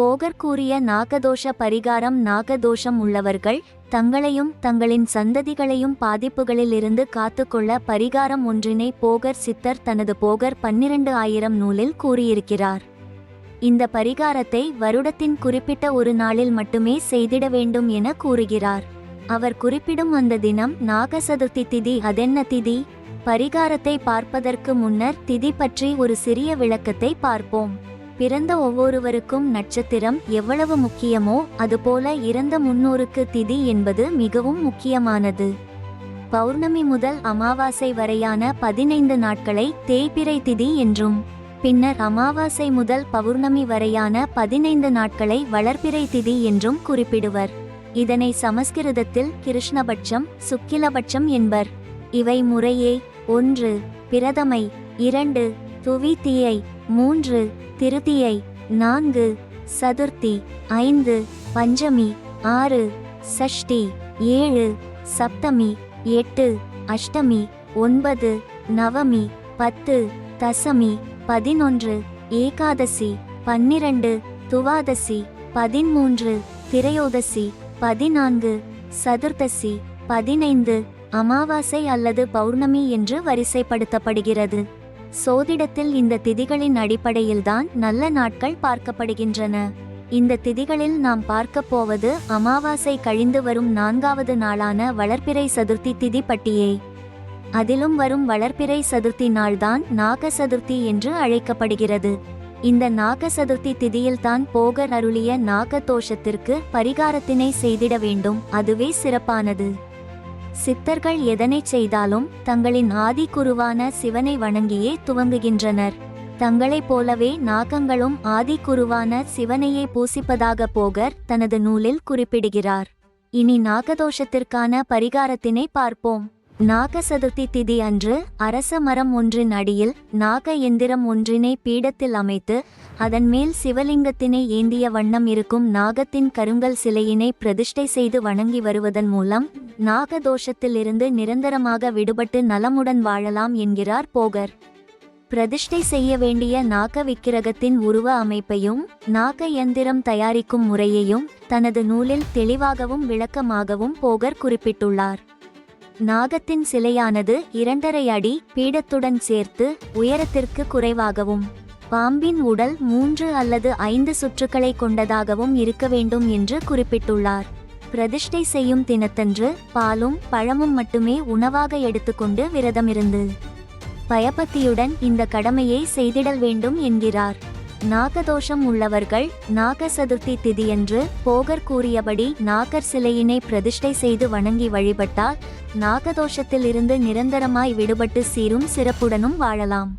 போகர் கூறிய நாகதோஷ பரிகாரம் நாகதோஷம் உள்ளவர்கள் தங்களையும் தங்களின் சந்ததிகளையும் பாதிப்புகளிலிருந்து காத்துக்கொள்ள பரிகாரம் ஒன்றினை போகர் சித்தர் தனது போகர் பன்னிரண்டு ஆயிரம் நூலில் கூறியிருக்கிறார். இந்த பரிகாரத்தை வருடத்தின் குறிப்பிட்ட ஒரு நாளில் மட்டுமே செய்திட வேண்டும் என கூறுகிறார். அவர் குறிப்பிடும் அந்த தினம் நாக சதுர்த்தி திதி அதென்ன திதி? பரிகாரத்தை பார்ப்பதற்கு முன்னர் திதி பற்றி ஒரு சிறிய விளக்கத்தை பார்ப்போம். பிறந்த ஒவ்வொருவருக்கும் நட்சத்திரம் எவ்வளவு முக்கியமோ அதுபோல இறந்த முன்னோருக்கு திதி என்பது மிகவும் முக்கியமானது. பௌர்ணமி முதல் அமாவாசை வரையான பதினைந்து நாட்களை தேய்பிறை திதி என்றும் பின்னர் அமாவாசை முதல் பௌர்ணமி வரையான பதினைந்து நாட்களை வளர்பிறை திதி என்றும் குறிப்பிடுவர். இதனை சமஸ்கிருதத்தில் கிருஷ்ணபட்சம் சுக்கிலபட்சம் என்பர். இவை முறையே ஒன்று பிரதமை இரண்டு துவித்தியை மூன்று திருதியை நான்கு சதுர்த்தி ஐந்து பஞ்சமி ஆறு சஷ்டி ஏழு சப்தமி எட்டு அஷ்டமி ஒன்பது நவமி பத்து தசமி பதினொன்று ஏகாதசி பன்னிரண்டு துவாதசி பதிமூன்று திரையோதசி பதினான்கு சதுர்த்தசி பதினைந்து அமாவாசை அல்லது பௌர்ணமி என்று வரிசைப்படுத்தப்படுகிறது. சோதிடத்தில் இந்த திதிகளின் அடிப்படையில்தான் நல்ல நாட்கள் பார்க்கப்படுகின்றன. இந்த திதிகளில் நாம் பார்க்கப் போவது அமாவாசை கழிந்து வரும் நான்காவது நாளான வளர்ப்பிறை சதுர்த்தி திதி பட்டியை. அதிலும் வரும் வளர்ப்பிறை சதுர்த்தி நாள்தான் நாக சதுர்த்தி என்று அழைக்கப்படுகிறது. இந்த நாக சதுர்த்தி திதியில்தான் போகர் அருளிய நாக தோஷத்திற்கு பரிகாரத்தினை செய்திட வேண்டும். அதுவே சிறப்பானது. சித்தர்கள் எதனைச் செய்தாலும் தங்களின் ஆதி குருவான சிவனை வணங்கியே துவங்குகின்றனர். தங்களைப் போலவே நாகங்களும் ஆதி குருவான சிவனையே பூசிப்பதாக போகர் தனது நூலில் குறிப்பிடுகிறார். இனி நாகதோஷத்திற்கான பரிகாரத்தினை பார்ப்போம். நாக சதுர்த்தி திதி அன்று அரச மரம் ஒன்றின் அடியில் நாக எந்திரம் ஒன்றினை பீடத்தில் அமைத்து அதன் மேல் சிவலிங்கத்தினை ஏந்திய வண்ணம் இருக்கும் நாகத்தின் கருங்கல் சிலையினை பிரதிஷ்டை செய்து வணங்கி வருவதன் மூலம் நாகதோஷத்திலிருந்து நிரந்தரமாக விடுபட்டு நலமுடன் வாழலாம் என்கிறார் போகர். பிரதிஷ்டை செய்ய வேண்டிய நாக விக்கிரகத்தின் உருவ அமைப்பையும் நாக எந்திரம் தயாரிக்கும் முறையையும் தனது நூலில் தெளிவாகவும் விளக்கமாகவும் போகர் குறிப்பிட்டுள்ளார். நாகத்தின் சிலையானது இரண்டரை அடி பீடத்துடன் சேர்த்து உயரத்திற்கு குறைவாகவும் பாம்பின் உடல் மூன்று அல்லது ஐந்து சுற்றுக்களை கொண்டதாகவும் இருக்க வேண்டும் என்று குறிப்பிட்டுள்ளார். பிரதிஷ்டை செய்யும் தினத்தன்று பாலும் பழமும் மட்டுமே உணவாக எடுத்துக்கொண்டு விரதமிருந்து பயபக்தியுடன் இந்த கடமையை செய்திடல் வேண்டும் என்கிறார். நாகதோஷம் உள்ளவர்கள் நாக சதுர்த்தி திதியன்று போகர் கூறியபடி நாகர் சிலையினை பிரதிஷ்டை செய்து வணங்கி வழிபட்டால் நாகதோஷத்தில் இருந்து நிரந்தரமாய் விடுபட்டு சீரும் சிறப்புடனும் வாழலாம்.